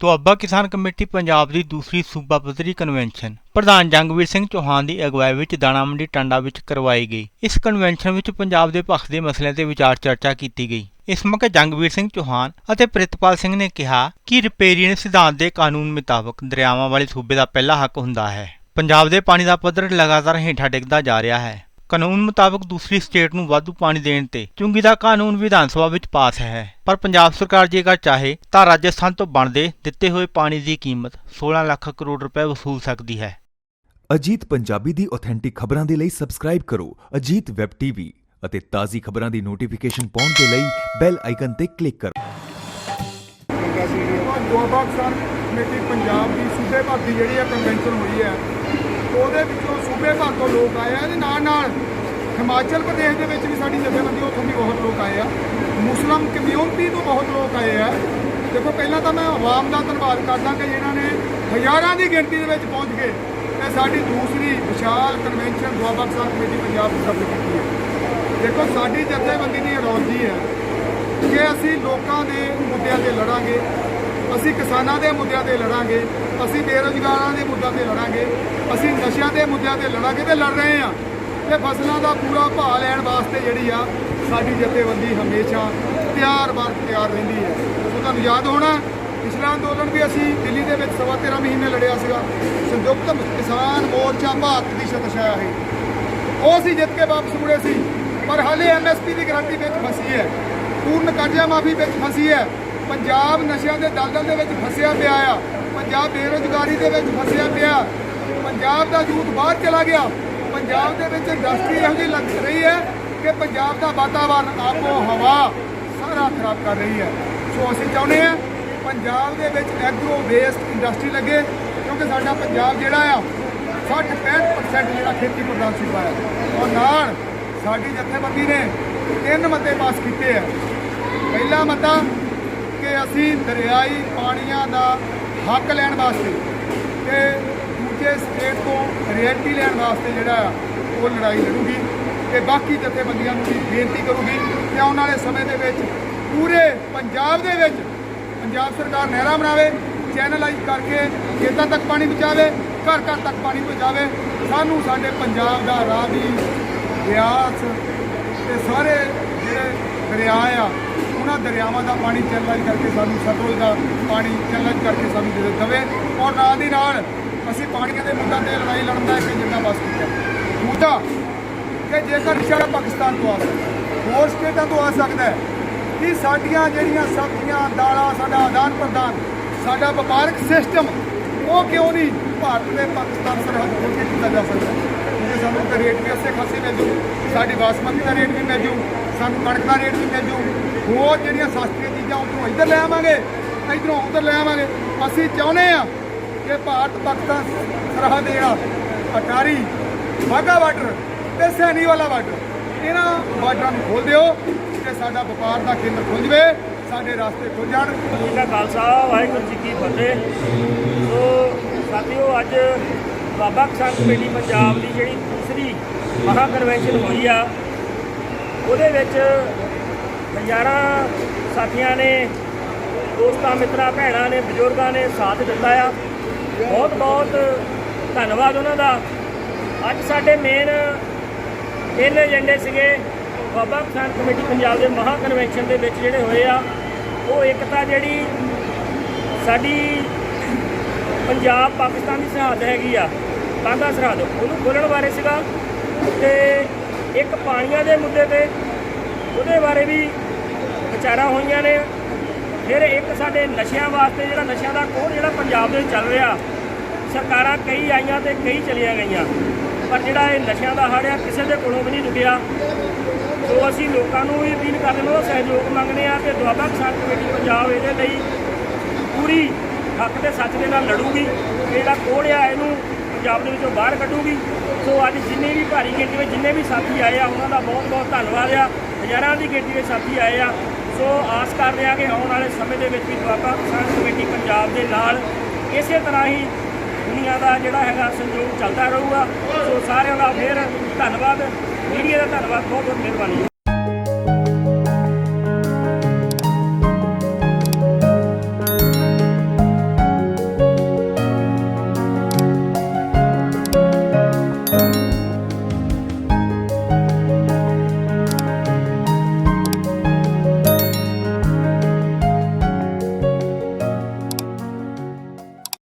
ਦੁਆਬਾ ਕਿਸਾਨ ਕਮੇਟੀ ਪੰਜਾਬ ਦੀ ਦੂਸਰੀ ਸੂਬਾ ਪੱਧਰੀ ਕਨਵੈਨਸ਼ਨ ਪ੍ਰਧਾਨ ਜੰਗਵੀਰ ਸਿੰਘ ਚੌਹਾਨ ਦੀ ਅਗਵਾਈ ਵਿੱਚ ਦਾਣਾ ਮੰਡੀ ਟਾਂਡਾ ਵਿੱਚ ਕਰਵਾਈ ਗਈ। ਇਸ ਕਨਵੈਨਸ਼ਨ ਵਿੱਚ ਪੰਜਾਬ ਦੇ ਪੱਖ ਦੇ ਮਸਲਿਆਂ ਤੇ ਵਿਚਾਰ ਚਰਚਾ ਕੀਤੀ ਗਈ। ਇਸ ਮੌਕੇ ਜੰਗਵੀਰ ਸਿੰਘ ਚੌਹਾਨ ਅਤੇ ਪ੍ਰਿਤਪਾਲ ਸਿੰਘ ਨੇ ਕਿਹਾ ਕਿ ਰਿਪੇਰੀਅਨ ਸਿਧਾਂਤ ਦੇ ਕਾਨੂੰਨ ਮੁਤਾਬਕ ਦਰਿਆਵਾਂ ਵਾਲੇ ਸੂਬੇ ਦਾ ਪਹਿਲਾ ਹੱਕ ਹੁੰਦਾ ਹੈ। ਪੰਜਾਬ ਦੇ ਪਾਣੀ ਦਾ ਪੱਧਰ ਲਗਾਤਾਰ ਹੇਠਾਂ ਡਿੱਗਦਾ ਜਾ ਰਿਹਾ ਹੈ। ਕਾਨੂੰਨ ਮੁਤਾਬਕ ਦੂਸਰੀ ਸਟੇਟ ਨੂੰ ਵਾਧੂ ਪਾਣੀ ਦੇਣ ਤੇ ਚੁੰਗੀ ਦਾ ਕਾਨੂੰਨ ਵਿਧਾਨ ਸਭਾ ਵਿੱਚ ਪਾਸ ਹੈ। ਪਰ ਪੰਜਾਬ ਸਰਕਾਰ ਜੇਕਰ ਚਾਹੇ ਤਾਂ ਰਾਜਸਥਾਨ ਤੋਂ ਬਣਦੇ ਦਿੱਤੇ ਹੋਏ ਪਾਣੀ ਦੀ ਕੀਮਤ 16 ਲੱਖ ਕਰੋੜ ਰੁਪਏ ਵਸੂਲ ਸਕਦੀ ਹੈ। ਅਜੀਤ ਪੰਜਾਬੀ ਦੀ ਆਥੈਂਟਿਕ ਖਬਰਾਂ ਦੇ ਲਈ ਸਬਸਕ੍ਰਾਈਬ ਕਰੋ ਅਜੀਤ ਵੈਬ ਟੀਵੀ ਅਤੇ ਤਾਜ਼ੀ ਖਬਰਾਂ ਦੀ ਨੋਟੀਫਿਕੇਸ਼ਨ ਪਾਉਣ ਦੇ ਲਈ ਬੈਲ ਆਈਕਨ ਤੇ ਕਲਿੱਕ ਕਰੋ। ਦੁਆਬਾ ਕਿਸਾਨ ਕਮੇਟੀ ਪੰਜਾਬ ਦੀ ਸੂਬੇ ਭਰ ਦੀ ਜਿਹੜੀ ਹੈ ਕਨਵੈਨਸ਼ਨ ਹੋਈ ਹੈ ਉਹਦੇ ਵਿੱਚੋਂ ਸੂਬੇ ਭਰ ਤੋਂ ਲੋਕ ਆਏ ਆ। ਇਹਦੇ ਨਾਲ ਨਾਲ ਹਿਮਾਚਲ ਪ੍ਰਦੇਸ਼ ਦੇ ਵਿੱਚ ਵੀ ਸਾਡੀ ਜਥੇਬੰਦੀ, ਉੱਥੋਂ ਵੀ ਬਹੁਤ ਲੋਕ ਆਏ ਆ। ਮੁਸਲਮ ਕਮਿਊਨਿਟੀ ਤੋਂ ਬਹੁਤ ਲੋਕ ਆਏ ਆ। ਦੇਖੋ, ਪਹਿਲਾਂ ਤਾਂ ਮੈਂ ਆਵਾਮ ਦਾ ਧੰਨਵਾਦ ਕਰਦਾ ਕਿ ਜਿਨ੍ਹਾਂ ਨੇ ਹਜ਼ਾਰਾਂ ਦੀ ਗਿਣਤੀ ਦੇ ਵਿੱਚ ਪਹੁੰਚ ਕੇ ਇਹ ਸਾਡੀ ਦੂਸਰੀ ਵਿਸ਼ਾਲ ਕਨਵੈਨਸ਼ਨ ਦੁਆਬਾ ਕਿਸਾਨ ਕਮੇਟੀ ਪੰਜਾਬ ਦੀ ਸਫਲ ਕੀਤੀ ਹੈ। ਦੇਖੋ, ਸਾਡੀ ਜਥੇਬੰਦੀ ਦੀ ਅਰੋਜੀ ਹੈ ਕਿ ਅਸੀਂ ਲੋਕਾਂ ਦੇ ਮੁੱਦਿਆਂ ਤੇ ਲੜਾਂਗੇ। ਅਸੀਂ ਕਿਸਾਨਾਂ ਦੇ ਮੁੱਦਿਆਂ ਤੇ ਲੜਾਂਗੇ, ਅਸੀਂ ਬੇਰੁਜ਼ਗਾਰਾਂ ਦੇ ਮੁੱਦਿਆਂ ਤੇ ਲੜਾਂਗੇ, ਅਸੀਂ ਨਸ਼ਿਆਂ ਦੇ ਮੁੱਦਿਆਂ ਤੇ ਲੜਾਂਗੇ ਤੇ ਲੜ ਰਹੇ ਹਾਂ। ਤੇ ਫਸਲਾਂ ਦਾ ਪੂਰਾ ਭਾਅ ਲੈਣ ਵਾਸਤੇ ਜਿਹੜੀ ਆ, ਸਾਡੀ ਜਥੇਬੰਦੀ ਹਮੇਸ਼ਾ ਤਿਆਰ ਬਰ ਤਿਆਰ ਰਹਿੰਦੀ ਹੈ। ਸੋ ਤੁਹਾਨੂੰ ਯਾਦ ਹੋਣਾ, ਪਿਛਲਾ ਅੰਦੋਲਨ ਵੀ ਅਸੀਂ ਦਿੱਲੀ ਦੇ ਵਿੱਚ ਸਵਾ 13 ਮਹੀਨੇ ਲੜਿਆ ਸੀਗਾ। ਸੰਯੁਕਤ ਕਿਸਾਨ ਮੋਰਚਾ ਭਾਰਤ ਦੀ ਸ਼ਤਸ਼ਾਇਆ ਹੈ। ਉਹ ਅਸੀਂ ਜਿੱਤ ਕੇ ਵਾਪਸ ਮੁੜੇ ਸੀ, ਪਰ ਹਾਲੇ ਐਮਐਸਪੀ ਦੀ ਗਰੰਟੀ ਵਿੱਚ ਫਸੀ ਹੈ। ਪੂਰਨ ਕਰਜ਼ਾ ਮਾਫੀ ਵਿੱਚ ਫਸੀ ਹੈ। ਪੰਜਾਬ ਨਸ਼ਿਆਂ ਦੇ ਦਲਦਲ ਦੇ ਵਿੱਚ ਫਸਿਆ ਪਿਆ ਆ। ਪੰਜਾਬ ਬੇਰੁਜ਼ਗਾਰੀ ਦੇ ਵਿੱਚ ਫਸਿਆ ਪਿਆ। ਪੰਜਾਬ ਦਾ ਯੂਥ ਬਾਹਰ ਚਲਾ ਗਿਆ। ਪੰਜਾਬ ਦੇ ਵਿੱਚ ਇੰਡਸਟਰੀ ਇਹੋ ਜਿਹੀ ਲੱਗ ਰਹੀ ਹੈ ਕਿ ਪੰਜਾਬ ਦਾ ਵਾਤਾਵਰਨ ਆਪੋ ਹਵਾ ਸਾਰਾ ਖਰਾਬ ਕਰ ਰਹੀ ਹੈ। ਸੋ ਅਸੀਂ ਚਾਹੁੰਦੇ ਹਾਂ ਪੰਜਾਬ ਦੇ ਵਿੱਚ ਐਗਰੋ ਵੇਸਟ ਇੰਡਸਟਰੀ ਲੱਗੇ, ਕਿਉਂਕਿ ਸਾਡਾ ਪੰਜਾਬ ਜਿਹੜਾ ਆ 60-65% ਜਿਹੜਾ ਖੇਤੀ ਪ੍ਰਧਾਨ ਸੂਬਾ ਹੈ ਔਰ ਨਾਲ ਸਾਡੀ ਜਥੇਬੰਦੀ ਨੇ ਤਿੰਨ ਮਤੇ ਪਾਸ ਕੀਤੇ ਆ। ਪਹਿਲਾ ਮਤਾ ਕਿ ਅਸੀਂ ਦਰਿਆਈ ਪਾਣੀਆਂ ਦਾ ਹੱਕ ਲੈਣ ਵਾਸਤੇ ਤੇ ਦੂਜੇ ਸਟੇਟ ਤੋਂ ਰਿਐਲਿਟੀ ਲੈਣ ਵਾਸਤੇ ਜਿਹੜਾ ਆ, ਉਹ ਲੜਾਈ ਲੜੂਗੀ ਤੇ ਬਾਕੀ ਜਥੇਬੰਦੀਆਂ ਨੂੰ ਵੀ ਬੇਨਤੀ ਕਰੂਗੀ ਕਿ ਆਉਣ ਵਾਲੇ ਸਮੇਂ ਦੇ ਵਿੱਚ ਪੂਰੇ ਪੰਜਾਬ ਦੇ ਵਿੱਚ ਪੰਜਾਬ ਸਰਕਾਰ ਨਹਿਰਾਂ ਬਣਾਵੇ ਚੈਨਲਾਈਜ਼ ਕਰਕੇ ਖੇਤਾਂ ਤੱਕ ਪਾਣੀ ਪਹੁੰਚਾਵੇ, ਘਰ ਘਰ ਤੱਕ ਪਾਣੀ ਪਹੁੰਚਾਵੇ। ਸਾਨੂੰ ਸਾਡੇ ਪੰਜਾਬ ਦਾ ਰਾਵੀ ਬਿਆਸ ਤੇ ਸਾਰੇ ਜਿਹੜੇ ਦਰਿਆ ਆ ਉਹਨਾਂ ਦਰਿਆਵਾਂ ਦਾ ਪਾਣੀ ਚੈਨਲਾਈਜ਼ ਕਰਕੇ ਸਾਨੂੰ ਸਤਲੁਜ ਦਾ ਪਾਣੀ ਚੈਨਲਾਈਜ਼ ਕਰਕੇ ਸਾਨੂੰ ਦੇ ਦੇਵੇ ਔਰ ਨਾਲ ਦੀ ਨਾਲ ਅਸੀਂ ਪਾਣੀਆਂ ਦੇ ਮੁੱਦਿਆਂ ਤੇ ਲੜਾਈ ਲੜਨ ਦਾ ਇੱਕ ਏਜੰਡਾ ਪਾਸ ਕੀਤਾ। ਦੂਜਾ, ਕਿ ਜੇਕਰ ਰਿਸ਼ਤਾ ਪਾਕਿਸਤਾਨ ਤੋਂ ਆ ਸਕਦਾ ਹੋਰ ਸਟੇਟਾਂ ਤੋਂ ਆ ਸਕਦਾ ਕਿ ਸਾਡੀਆਂ ਜਿਹੜੀਆਂ ਸਬਜ਼ੀਆਂ, ਦਾਲਾਂ, ਸਾਡਾ ਆਦਾਨ ਪ੍ਰਦਾਨ, ਸਾਡਾ ਵਪਾਰਕ ਸਿਸਟਮ ਉਹ ਕਿਉਂ ਨਹੀਂ ਭਾਰਤ ਤੇ ਪਾਕਿਸਤਾਨ ਸਰਹੱਦ ਖੋਲ ਕੇ ਕੀਤਾ ਜਾ ਸਕਦਾ ਕਿਉਂਕਿ ਸਾਨੂੰ ਤਾਂ ਰੇਟ ਵੀ ਅੱਛੇ ਖਾਸੇ ਮਿਲ ਜੂ। ਸਾਡੀ ਬਾਸਮਤੀ ਦਾ ਰੇਟ ਵੀ ਮਿਲ ਜੂ, ਸਾਨੂੰ ਕਣਕ ਦਾ ਰੇਟ ਵੀ ਮਿਲ ਜੂ। ਹੋਰ ਜਿਹੜੀਆਂ ਸਸਤੀਆਂ ਚੀਜ਼ਾਂ ਉਧਰੋਂ ਇੱਧਰ ਲੈ ਆਵਾਂਗੇ, ਇੱਧਰੋਂ ਉੱਧਰ ਲੈ ਆਵਾਂਗੇ। ਅਸੀਂ ਚਾਹੁੰਦੇ ਆ ਕਿ ਭਾਰਤ ਪਾਕਿਸਤਾਨ ਸਰਹੱਦ ਜਿਹੜਾ ਅਟਾਰੀ ਵਾਗਾ ਬਾਰਡਰ ਤੇ ਸੈਣੀ ਵਾਲਾ ਬਾਰਡਰ, ਇਹਨਾਂ ਬਾਰਡਰਾਂ ਨੂੰ ਖੋਲ ਦਿਓ ਕਿ ਸਾਡਾ ਵਪਾਰ ਦਾ ਕੇਂਦਰ ਖੁੱਲ ਜਵੇ, ਸਾਡੇ ਰਸਤੇ ਖੁੱਲ ਜਾਣ। ਜੀ ਦਾ ਖਾਲਸਾ, ਵਾਹਿਗੁਰੂ ਜੀ ਕੀ ਫਤਿਹ। ਸੋ ਸਾਥੀਓ, ਅੱਜ ਬਾਬਾ ਕਿਸਾਨ ਕਮੇਟੀ ਪੰਜਾਬ ਦੀ ਜਿਹੜੀ ਦੂਸਰੀ ਮਹਾ ਕਨਵੈਨਸ਼ਨ ਹੋਈ ਆ, ਉਹਦੇ ਵਿੱਚ ਹਜ਼ਾਰਾਂ ਸਾਥੀਆਂ ਨੇ, ਦੋਸਤਾਂ, ਮਿੱਤਰਾਂ, ਭੈਣਾਂ ਨੇ, ਬਜ਼ੁਰਗਾਂ ਨੇ ਸਾਥ ਦਿੱਤਾ ਆ। ਬਹੁਤ ਬਹੁਤ ਧੰਨਵਾਦ ਉਹਨਾਂ ਦਾ। ਅੱਜ ਸਾਡੇ ਮੇਨ ਤਿੰਨ ਏਜੰਡੇ ਸੀਗੇ, ਬਾਬਾ ਕਿਸਾਨ ਕਮੇਟੀ ਪੰਜਾਬ ਦੇ ਮਹਾ ਕਨਵੈਨਸ਼ਨ ਦੇ ਵਿੱਚ ਜਿਹੜੇ ਹੋਏ ਆ, ਉਹ ਇੱਕ ਤਾਂ ਜਿਹੜੀ ਸਾਡੀ ਪੰਜਾਬ ਪਾਕਿਸਤਾਨ ਦੀ ਸਰਹੱਦ ਹੈਗੀ ਆ ਬਾਂਗਾ ਸਰਹੱਦ ਉਹਨੂੰ ਖੋਲਣ ਬਾਰੇ ਸੀਗਾ ਤੇ ਇੱਕ ਪਾਣੀਆਂ ਦੇ ਮੁੱਦੇ ਤੇ ਉਹਦੇ ਬਾਰੇ ਵੀ ਵਿਚਾਰਾਂ ਹੋਈਆਂ ਨੇ। ਫਿਰ ਇੱਕ ਸਾਡੇ ਨਸ਼ਿਆਂ ਵਾਸਤੇ ਜਿਹੜਾ ਨਸ਼ਿਆਂ ਦਾ ਕੋਹ ਜਿਹੜਾ ਪੰਜਾਬ ਦੇ ਵਿੱਚ ਚੱਲ ਰਿਹਾ, ਸਰਕਾਰਾਂ ਕਈ ਆਈਆਂ ਤੇ ਕਈ ਚਲੀਆਂ ਗਈਆਂ। ਪਰ ਜਿਹੜਾ ਇਹ ਨਸ਼ਿਆਂ ਦਾ ਹੜ੍ਹ ਆ, ਕਿਸੇ ਦੇ ਕੋਲੋਂ ਵੀ ਨਹੀਂ ਰੁਕਿਆ ਸੋ ਅਸੀਂ ਲੋਕਾਂ ਨੂੰ ਵੀ ਅਪੀਲ ਕਰਦੇ ਹਾਂ ਉਹਦਾ ਸਹਿਯੋਗ ਮੰਗਦੇ ਆ ਕਿ ਦੁਆਬਾ ਕਿਸਾਨ ਕਮੇਟੀ ਪੰਜਾਬ ਇਹਦੇ ਲਈ ਪੂਰੀ ਹੱਕ ਤੇ ਸੱਚ ਦੇ ਨਾਲ ਲੜੂਗੀ। ਜਿਹੜਾ ਕੋੜ ਆ, ਇਹਨੂੰ ਪੰਜਾਬ ਦੇ ਵਿੱਚੋਂ ਬਾਹਰ ਕੱਢੂਗੀ। ਸੋ ਅੱਜ ਜਿੰਨੇ ਵੀ ਭਾਰੀ ਗਿਣਤੀ ਵਿੱਚ ਜਿੰਨੇ ਵੀ ਸਾਥੀ ਆਏ ਆ, ਉਹਨਾਂ ਦਾ ਬਹੁਤ ਬਹੁਤ ਧੰਨਵਾਦ ਆ। ਹਜ਼ਾਰਾਂ ਦੀ ਗਿਣਤੀ ਵਿੱਚ ਸਾਥੀ ਆਏ ਆ। ਸੋ ਆਸ ਕਰਦੇ ਆ ਕਿ ਆਉਣ ਵਾਲੇ ਸਮੇਂ ਦੇ ਵਿੱਚ ਵੀ ਦੁਆਬਾ ਕਿਸਾਨ ਕਮੇਟੀ ਪੰਜਾਬ ਦੇ ਨਾਲ ਇਸੇ ਤਰ੍ਹਾਂ ਹੀ ਦੁਨੀਆ ਦਾ ਜਿਹੜਾ ਹੈਗਾ ਸੰਯੋਗ ਚੱਲਦਾ ਰਹੂਗਾ। ਸੋ ਸਾਰਿਆਂ ਦਾ ਫਿਰ ਧੰਨਵਾਦ। ਮੀਡੀਆ ਦਾ ਧੰਨਵਾਦ ਬਹੁਤ ਬਹੁਤ ਮਿਹਰਬਾਨੀ।